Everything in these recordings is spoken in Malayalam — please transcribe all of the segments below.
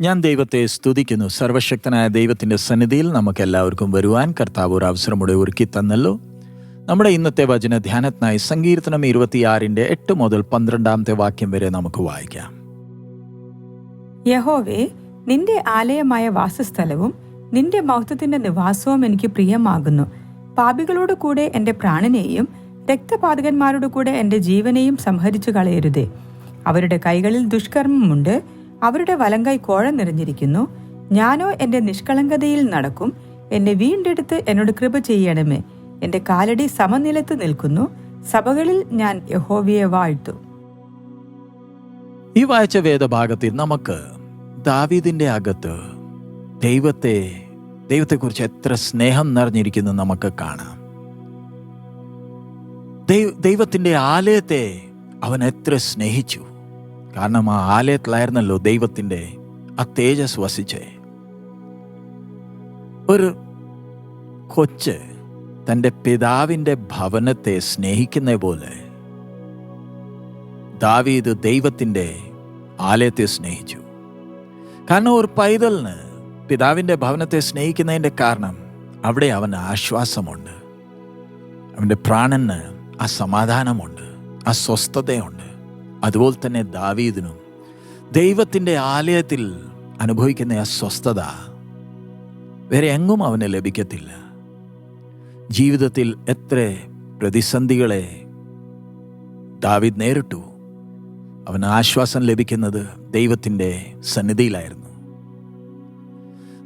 ഞാൻ ദൈവത്തെ സ്തുതിക്കുന്നു. സർവശക്തനായ ദൈവത്തിന്റെ സന്നിധിയിൽ നമുക്ക് എല്ലാവർക്കും വരുവാൻ കർത്താവ് ഒരു അവസരം ഒരുക്കി തന്നല്ലോ. നമ്മുടെ ഇന്നത്തെ വചന ധ്യാനത്തിനായി സങ്കീർത്തനം ഇരുപത്തിയാറിന്റെ എട്ട് മുതൽ പന്ത്രണ്ടാമത്തെ വാക്യം വരെ നമുക്ക് വായിക്കാം. യഹോവേ നിന്റെ ആലയമായ വാസസ്ഥലവും നിന്റെ മഹത്വത്തിന്റെ നിവാസവും എനിക്ക് പ്രിയമാകുന്നു. പാപികളോട് കൂടെ എന്റെ പ്രാണനെയും രക്തപാതകന്മാരോട് കൂടെ എന്റെ ജീവനെയും സംഹരിച്ചു കളയരുതേ അവരുടെ കൈകളിൽ ദുഷ്കർമ്മമുണ്ട് അവരുടെ വലങ്കൈ കോഴ നിറഞ്ഞിരിക്കുന്നു. ഞാനോ എന്റെ നിഷ്കളങ്കതയിൽ നടക്കും. എന്നെ വീണ്ടെടുത്ത് എന്നോട് കൃപ ചെയ്യണമേ. എന്റെ കാലടി സമനിലത്ത് നിൽക്കുന്നു. സഭകളിൽ ഞാൻ യഹോവയെ വാഴ്ത്തു. ഈ വായിച്ച വേദഭാഗത്തിൽ നമുക്ക് ദാവീദിന്റെ അകത്ത് ദൈവത്തെ ദൈവത്തെക്കുറിച്ച് എത്ര സ്നേഹം നിറഞ്ഞിരിക്കുന്നു നമുക്ക് കാണാം. ദൈവ ദൈവത്തിന്റെ ആലയത്തെ അവൻ എത്ര സ്നേഹിച്ചു. കാരണം ആ ആലയത്തിലായിരുന്നല്ലോ ദൈവത്തിന്റെ ആ തേജസ് വസിച്ചേ. ഒരു കൊച്ച് തന്റെ പിതാവിന്റെ ഭവനത്തെ സ്നേഹിക്കുന്ന പോലെ ദാവീദ് ദൈവത്തിന്റെ ആലയത്തെ സ്നേഹിച്ചു. കാരണം ഒരു പൈതലിന് പിതാവിന്റെ ഭവനത്തെ സ്നേഹിക്കുന്നതിന്റെ കാരണം അവിടെ അവന് ആശ്വാസമുണ്ട്. അവന്റെ പ്രാണന് ആ സമാധാനമുണ്ട് ആ സ്വസ്ഥതയുണ്ട്. അതുപോലെ തന്നെ ദാവീദിനും ദൈവത്തിന്റെ ആലയത്തിൽ അനുഭവിക്കുന്ന ആ സ്വസ്ഥത വേറെ എങ്ങും അവന് ലഭിക്കത്തില്ല. ജീവിതത്തിൽ എത്ര പ്രതിസന്ധികളെ ദാവിദ് നേരിട്ടു. അവന് ആശ്വാസം ലഭിക്കുന്നത് ദൈവത്തിന്റെ സന്നിധിയിലായിരുന്നു.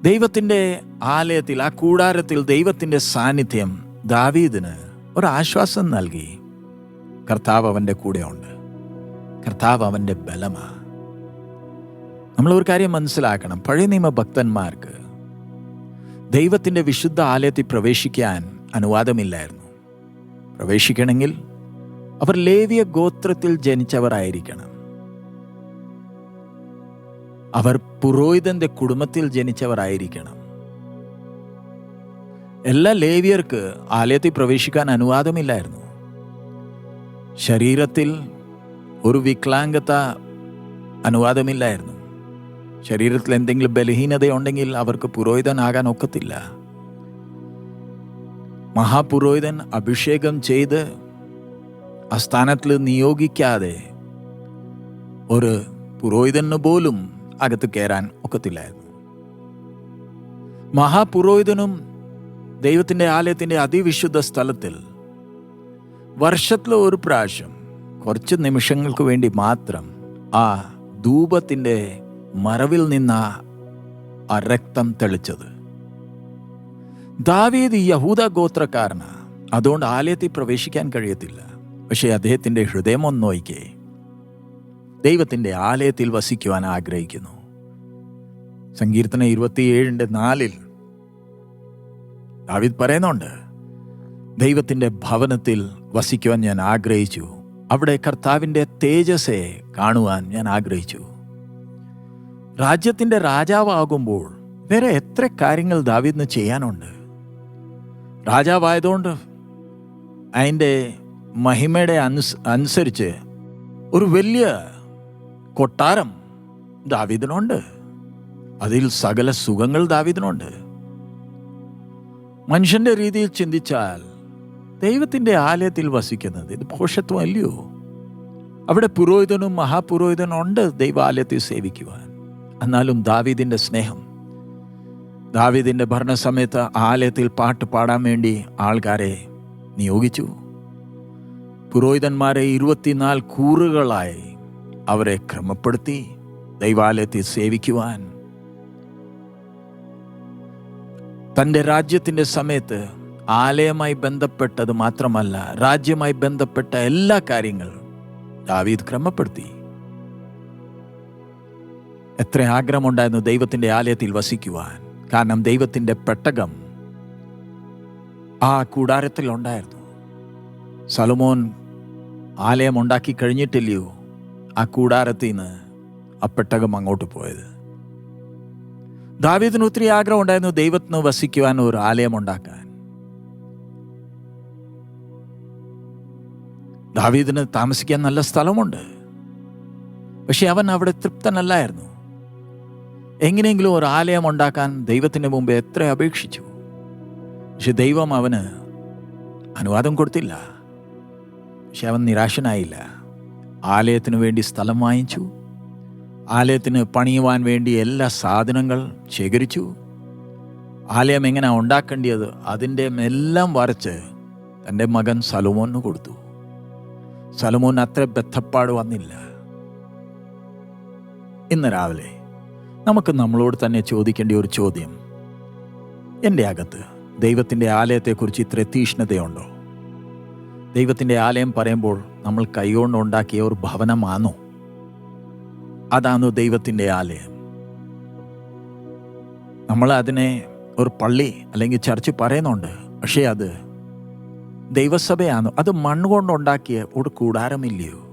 ദൈവത്തിന്റെ ആലയത്തിൽ ആ കൂടാരത്തിൽ ദൈവത്തിന്റെ സാന്നിധ്യം ദാവീദിന് ഒരാശ്വാസം നൽകി. കർത്താവ് അവന്റെ കൂടെയുണ്ട്. കർത്താവ് അവന്റെ ബലമാ. നമ്മൾ ഒരു കാര്യം മനസ്സിലാക്കണം. പഴയ നിയമ ഭക്തന്മാർക്ക് ദൈവത്തിന്റെ വിശുദ്ധ ആലയത്തിൽ പ്രവേശിക്കാൻ അനുവാദമില്ലായിരുന്നു. പ്രവേശിക്കണമെങ്കിൽ അവർ ലേവിയ ഗോത്രത്തിൽ ജനിച്ചവരായിരിക്കണം. അവർ പുരോഹിതന്റെ കുടുംബത്തിൽ ജനിച്ചവരായിരിക്കണം. എല്ലാ ലേവിയർക്ക് ആലയത്തിൽ പ്രവേശിക്കാൻ അനുവാദമില്ലായിരുന്നു. ശരീരത്തിൽ ഒരു വിക്ലാംഗത അനുവാദമില്ലായിരുന്നു. ശരീരത്തിൽ എന്തെങ്കിലും ബലഹീനതയുണ്ടെങ്കിൽ അവർക്ക് പുരോഹിതനാകാൻ ഒക്കത്തില്ല. മഹാപുരോഹിതൻ അഭിഷേകം ചെയ്ത് ആ സ്ഥാനത്തിൽ നിയോഗിക്കാതെ ഒരു പുരോഹിതന് പോലും അകത്ത് കയറാൻ ഒക്കത്തില്ലായിരുന്നു. മഹാപുരോഹിതനും ദൈവത്തിന്റെ ആലയത്തിന്റെ അതിവിശുദ്ധ സ്ഥലത്തിൽ വർഷത്തിൽ ഒരു പ്രാവശ്യം കുറച്ച് നിമിഷങ്ങൾക്ക് വേണ്ടി മാത്രം ആ ധൂപത്തിന്റെ മറവിൽ നിന്ന ആ രക്തം തെളിച്ചത്. ദാവീദ് യഹൂദ ഗോത്രക്കാരന. അതുകൊണ്ട് ആലയത്തിൽ പ്രവേശിക്കാൻ കഴിയത്തില്ല. പക്ഷേ അദ്ദേഹത്തിന്റെ ഹൃദയം ഒന്ന് നോയിക്കേ. ദൈവത്തിന്റെ ആലയത്തിൽ വസിക്കുവാൻ ആഗ്രഹിക്കുന്നു. സങ്കീർത്തന ഇരുപത്തിയേഴിന്റെ നാലിൽ ദാവീദ് പറയുന്നുണ്ട് ദൈവത്തിന്റെ ഭവനത്തിൽ വസിക്കുവാൻ ഞാൻ ആഗ്രഹിച്ചു. അവിടെ കർത്താവിന്റെ തേജസ്സെ കാണുവാൻ ഞാൻ ആഗ്രഹിച്ചു. രാജ്യത്തിന്റെ രാജാവാകുമ്പോൾ വേറെ എത്ര കാര്യങ്ങൾ ദാവീദിന് ചെയ്യാനുണ്ട്? രാജാവായതുകൊണ്ട് അതിന്റെ മഹിമയുടെ അനുസ് അനുസരിച്ച് ഒരു വലിയ കൊട്ടാരം ദാവീദിനുണ്ട്. അതിൽ സകല സുഖങ്ങൾ ദാവീദിനുണ്ട്. മനുഷ്യന്റെ രീതിയിൽ ചിന്തിച്ചാൽ ദൈവത്തിന്റെ ആലയത്തിൽ വസിക്കുന്നത് ഇത് പോഷത്വം അല്ലയോ അവിടെ പുരോഹിതനും മഹാപുരോഹിതനും ഉണ്ട് ദൈവാലയത്തിൽ സേവിക്കുവാൻ. എന്നാലും ദാവീദിന്റെ സ്നേഹം ദാവീദിന്റെ ഭരണസമയത്ത് ആലയത്തിൽ പാട്ട് പാടാൻ വേണ്ടി ആൾക്കാരെ നിയോഗിച്ചു. പുരോഹിതന്മാരെ ഇരുപത്തിനാല് കൂറുകളായി അവരെ ക്രമപ്പെടുത്തി ദൈവാലയത്തിൽ സേവിക്കുവാൻ. തന്റെ രാജ്യത്തിന്റെ സമയത്ത് ആലയമായി ബന്ധപ്പെട്ടത് മാത്രമല്ല രാജ്യമായി ബന്ധപ്പെട്ട എല്ലാ കാര്യങ്ങളും ദാവീദ് ക്രമപ്പെടുത്തി. എത്ര ആഗ്രഹമുണ്ടായിരുന്നു ദൈവത്തിന്റെ ആലയത്തിൽ വസിക്കുവാൻ. കാരണം ദൈവത്തിന്റെ പെട്ടകം ആ കൂടാരത്തിൽ ഉണ്ടായിരുന്നു. സലമോൻ ആലയം ഉണ്ടാക്കി കഴിഞ്ഞിട്ടില്ലയോ? ആ കൂടാരത്തിൽ നിന്ന് ആ പെട്ടകം അങ്ങോട്ട് പോയത്. ദാവീദിന് ഒത്തിരി ആഗ്രഹം ഉണ്ടായിരുന്നു ദൈവത്തിന് വസിക്കുവാൻ ഒരു ആലയം ഉണ്ടാക്കാൻ. ദാവീദിന് താമസിക്കാൻ നല്ല സ്ഥലമുണ്ട്. പക്ഷെ അവൻ അവിടെ തൃപ്തനല്ലായിരുന്നു. എങ്ങനെയെങ്കിലും ഒരു ആലയം ഉണ്ടാക്കാൻ ദൈവത്തിന്റെ മുമ്പ് എത്ര അപേക്ഷിച്ചു? പക്ഷെ ദൈവം അവന് അനുവാദം കൊടുത്തില്ല. പക്ഷെ അവൻ നിരാശനായില്ല. ആലയത്തിനു വേണ്ടി സ്ഥലം വാങ്ങിച്ചു. ആലയത്തിന് പണിയുവാൻ വേണ്ടി എല്ലാ സാധനങ്ങൾ ശേഖരിച്ചു. ആലയം എങ്ങനെ ഉണ്ടാക്കേണ്ടത് അതിന്റെ എല്ലാം വരച്ച് തന്റെ മകൻ സലോമോന് കൊടുത്തു. സലോമോൻ അത്ര ബന്ധപ്പാട് വന്നില്ല. ഇന്ന് രാവിലെ നമുക്ക് നമ്മളോട് തന്നെ ചോദിക്കേണ്ട ഒരു ചോദ്യം. എന്റെ അകത്ത് ദൈവത്തിന്റെ ആലയത്തെക്കുറിച്ച് ഇത്ര തീഷ്ണതയുണ്ടോ? ദൈവത്തിന്റെ ആലയം പറയുമ്പോൾ നമ്മൾ കൈകൊണ്ട് ഉണ്ടാക്കിയ ഒരു ഭവനമാണോ? അതാണ് ദൈവത്തിന്റെ ആലയം? നമ്മൾ അതിനെ ഒരു പള്ളി അല്ലെങ്കിൽ ചർച്ച് പറയുന്നുണ്ട്. പക്ഷേ അത് ദൈവസഭയാണ്? അത് മണ്ണുകൊണ്ടുണ്ടാക്കിയ ഒരു കൂടാരമില്ലയോ?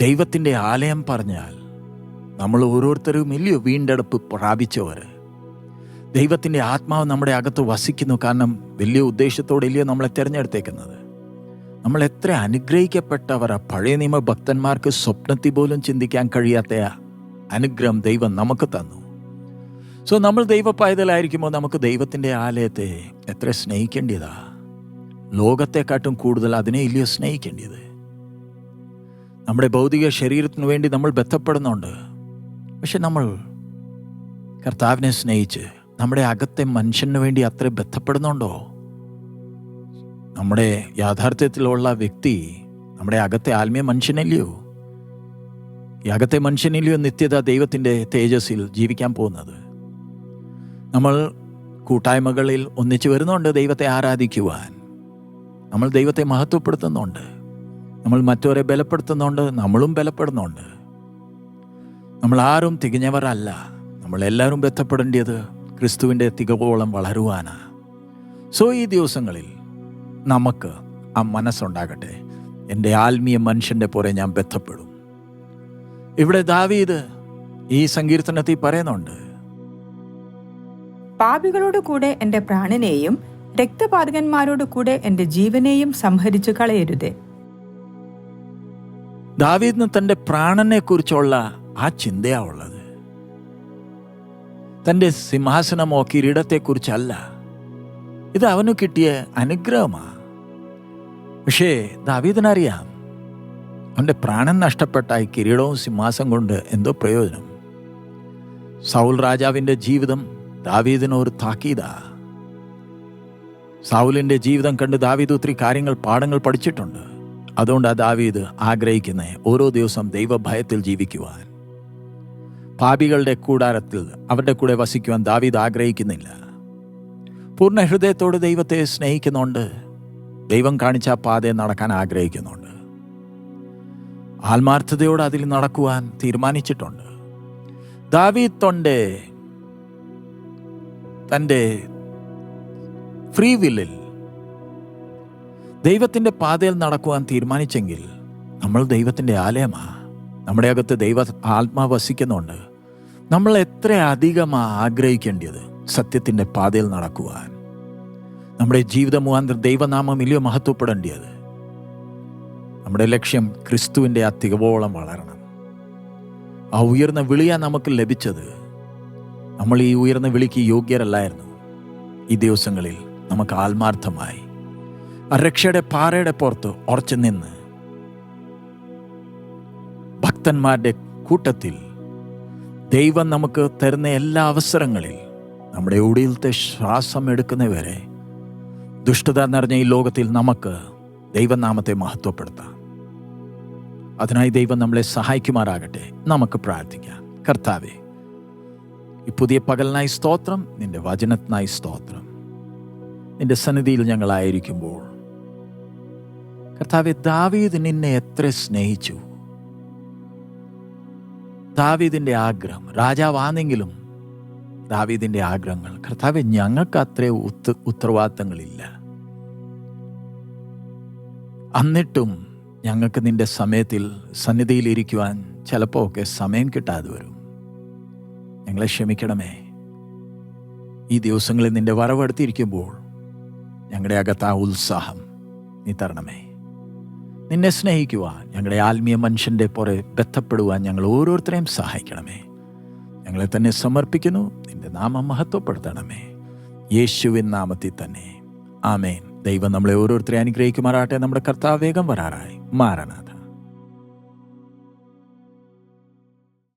ദൈവത്തിന്റെ ആലയം പറഞ്ഞാൽ നമ്മൾ ഓരോരുത്തരും ഇല്ലയോ വീണ്ടെടുപ്പ് പ്രാപിച്ചവർ? ദൈവത്തിന്റെ ആത്മാവ് നമ്മുടെ അകത്ത് വസിക്കുന്നു കാരണം വലിയ ഉദ്ദേശത്തോടെ ഇല്ലയോ നമ്മളെ തിരഞ്ഞെടുത്തേക്കുന്നത്. നമ്മൾ എത്ര അനുഗ്രഹിക്കപ്പെട്ടവരാ? പഴയ നിയമ ഭക്തന്മാർക്ക് സ്വപ്നത്തിൽ പോലും ചിന്തിക്കാൻ കഴിയാത്ത അനുഗ്രഹം ദൈവം നമുക്ക് തന്നു. സോ നമ്മൾ ദൈവ പൈതലായിരിക്കുമ്പോൾ നമുക്ക് ദൈവത്തിന്റെ ആലയത്തെ എത്ര സ്നേഹിക്കേണ്ടതാ ലോകത്തെക്കാട്ടും കൂടുതൽ അതിനെ ഇല്ലയോ സ്നേഹിക്കേണ്ടത് നമ്മുടെ ഭൗതിക ശരീരത്തിന് വേണ്ടി നമ്മൾ ബന്ധപ്പെടുന്നുണ്ട്. പക്ഷെ നമ്മൾ കർത്താവിനെ സ്നേഹിച്ച് നമ്മുടെ അകത്തെ മനുഷ്യന് വേണ്ടി അത്ര ബന്ധപ്പെടുന്നുണ്ടോ? നമ്മുടെ യാഥാർത്ഥ്യത്തിലുള്ള വ്യക്തി നമ്മുടെ അകത്തെ ആത്മീയ മനുഷ്യനല്ലയോ? ഈ അകത്തെ മനുഷ്യനില്ലയോ നിത്യത ദൈവത്തിന്റെ തേജസ്സിൽ ജീവിക്കാൻ പോകുന്നത്? നമ്മൾ കൂട്ടായ്മകളിൽ ഒന്നിച്ചു വരുന്നുണ്ട് ദൈവത്തെ ആരാധിക്കുവാൻ. നമ്മൾ ദൈവത്തെ മഹത്വപ്പെടുത്തുന്നുണ്ട്. നമ്മൾ മറ്റവരെ ബലപ്പെടുത്തുന്നുണ്ട് നമ്മളും ബലപ്പെടുന്നുണ്ട്. നമ്മൾ ആരും തികഞ്ഞവരല്ല. നമ്മൾ എല്ലാവരും ബന്ധപ്പെടേണ്ടത് ക്രിസ്തുവിന്റെ തികവോളം വളരുവാനാണ് സോ ഈ ദിവസങ്ങളിൽ നമുക്ക് ആ മനസ്സുണ്ടാകട്ടെ. എന്റെ ആത്മീയ മനുഷ്യന്റെ പോലെ ഞാൻ ബന്ധപ്പെടും. ഇവിടെ ദാവീദ് ഈ സങ്കീർത്തനത്തിൽ പറയുന്നുണ്ട്. പാപികളോട് കൂടെ എന്റെ പ്രാണനെയും രക്തപാതകന്മാരോട് കൂടെ എന്റെ ജീവനെയും സംഹരിച്ചു കളയരുതേ. ദാവീദിന് തന്റെ പ്രാണനെ കുറിച്ചുള്ള ആ ചിന്തയാ ഉള്ളത്. തന്റെ സിംഹാസനമോ കിരീടത്തെക്കുറിച്ചല്ല. ഇത് അവന് കിട്ടിയ അനുഗ്രഹമാ. പക്ഷേ ദാവീദിനറിയാം അവന്റെ പ്രാണൻ നഷ്ടപ്പെട്ട ഈ കിരീടവും സിംഹാസം കൊണ്ട് എന്തോ പ്രയോജനം. സൗൽ രാജാവിന്റെ ജീവിതം ദാവീദിനോ ഒരു താക്കീതാ. സൗലിന്റെ ജീവിതം കണ്ട് ദാവീദ് ഒത്തിരി കാര്യങ്ങൾ പാഠങ്ങൾ പഠിച്ചിട്ടുണ്ട്. അതുകൊണ്ട് ആ ദാവീദ് ആഗ്രഹിക്കുന്ന ഓരോ ദിവസം ദൈവഭയത്തിൽ ജീവിക്കുവാൻ പാപികളുടെ കൂടാരത്തിൽ അവരുടെ കൂടെ വസിക്കുവാൻ ദാവീദ് ആഗ്രഹിക്കുന്നില്ല. പൂർണ ഹൃദയത്തോട് ദൈവത്തെ സ്നേഹിക്കുന്നുണ്ട്. ദൈവം കാണിച്ച പാതയെ നടക്കാൻ ആഗ്രഹിക്കുന്നുണ്ട്. ആത്മാർത്ഥതയോട് അതിൽ നടക്കുവാൻ തീരുമാനിച്ചിട്ടുണ്ട്. ദാവീദ് തൊണ്ട് തന്റെ ഫ്രീ വില്ലിൽ. ദൈവത്തിന്റെ പാതയിൽ നടക്കുവാൻ തീരുമാനിച്ചെങ്കിൽ നമ്മൾ ദൈവത്തിന്റെ ആലയമാണ് നമ്മുടെ അകത്ത് ദൈവ ആത്മാ വസിക്കുന്നുണ്ട്. നമ്മൾ എത്ര അധികമാ ആഗ്രഹിക്കേണ്ടത് സത്യത്തിന്റെ പാതയിൽ നടക്കുവാൻ. നമ്മുടെ ജീവിത മുഖാന്തരം ദൈവനാമം ഇല്ലയോ മഹത്വപ്പെടേണ്ടത്. നമ്മുടെ ലക്ഷ്യം ക്രിസ്തുവിന്റെ ആ തികവോളം വളരണം. ആ ഉയർന്ന വിളിയാണ് നമുക്ക് ലഭിച്ചത്. നമ്മൾ ഈ ഉയർന്ന വിളിക്ക് യോഗ്യരല്ലായിരുന്നു. ഈ ദിവസങ്ങളിൽ നമുക്ക് ആത്മാർത്ഥമായി. രക്ഷയുടെ പാറയുടെ പുറത്ത് ഉറച്ചു നിന്ന് ഭക്തന്മാരുടെ കൂട്ടത്തിൽ ദൈവം നമുക്ക് തരുന്ന എല്ലാ അവസരങ്ങളിൽ നമ്മുടെ ഉടിയിലത്തെ ശ്വാസം എടുക്കുന്നവരെ ദുഷ്ടത നിറഞ്ഞ ഈ ലോകത്തിൽ നമുക്ക് ദൈവനാമത്തെ മഹത്വപ്പെടുത്താം. അതിനായി ദൈവം നമ്മളെ സഹായിക്കുമാറാകട്ടെ. നമുക്ക് പ്രാർത്ഥിക്കാം. കർത്താവെ ഈ പുതിയ പകലിനായി സ്തോത്രം നിന്റെ വചനത്തിനായി സ്തോത്രം. നിന്റെ സന്നിധിയിൽ ഞങ്ങളായിരിക്കുമ്പോൾ. കർത്താവെ ദാവീദ് നിന്നെ എത്ര സ്നേഹിച്ചു. ദാവീദിന്റെ ആഗ്രഹം രാജാവാണെങ്കിലും ദാവീദിന്റെ ആഗ്രഹങ്ങൾ. കർത്താവെ ഞങ്ങൾക്ക് അത്ര ഉത്ത ഉത്തരവാദിത്തങ്ങളില്ല. എന്നിട്ടും ഞങ്ങൾക്ക് നിന്റെ സമയത്തിൽ സന്നിധിയിൽ ഇരിക്കുവാൻ ചിലപ്പോൾ ഒക്കെ സമയം കിട്ടാതെ വരും. ഞങ്ങളെ ക്ഷമിക്കണമേ. ഈ ദിവസങ്ങളിൽ നിന്റെ വരവെടുത്തിരിക്കുമ്പോൾ ഞങ്ങളുടെ അകത്ത് ആ ഉത്സാഹം നീ തരണമേ. നിന്നെ സ്നേഹിക്കുവാൻ ഞങ്ങളുടെ ആത്മീയ മനുഷ്യന്റെ പുറേ ബന്ധപ്പെടുവാൻ ഞങ്ങൾ ഓരോരുത്തരെയും സഹായിക്കണമേ. ഞങ്ങളെ തന്നെ സമർപ്പിക്കുന്നു നിന്റെ നാമം മഹത്വപ്പെടുത്തണമേ. യേശുവിൻ നാമത്തിൽ തന്നെ. ആമേൻ. ദൈവം നമ്മളെ ഓരോരുത്തരെ അനുഗ്രഹിക്കുമാറാട്ടെ നമ്മുടെ കർത്താവ് വേഗം വരാറായി. മാറണത്